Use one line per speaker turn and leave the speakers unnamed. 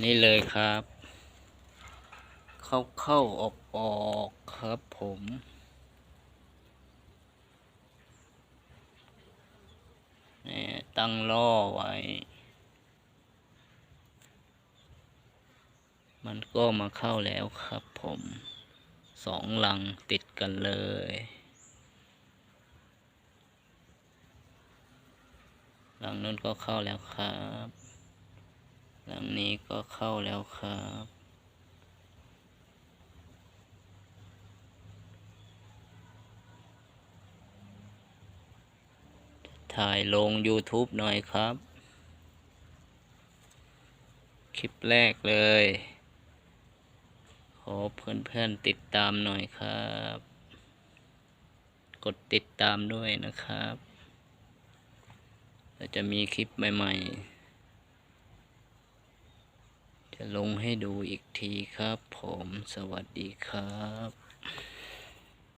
นี่เลยครับ เข้าเข้าออกออกครับผมนี่ตั้งล่อไว้ มันก็มาเข้าแล้วครับผมสองหลังติดกันเลยหลังนู้นก็เข้าแล้วครับ ลังนี้ก็เข้าแล้วครับถ่ายลง YouTube หน่อยครับ คลิปแรกเลย ขอเพื่อนๆติดตามหน่อยครับ กดติดตามด้วยนะครับ เราจะมีคลิปใหม่ ๆ จะลงให้ดูอีกทีครับ ผมสวัสดีครับ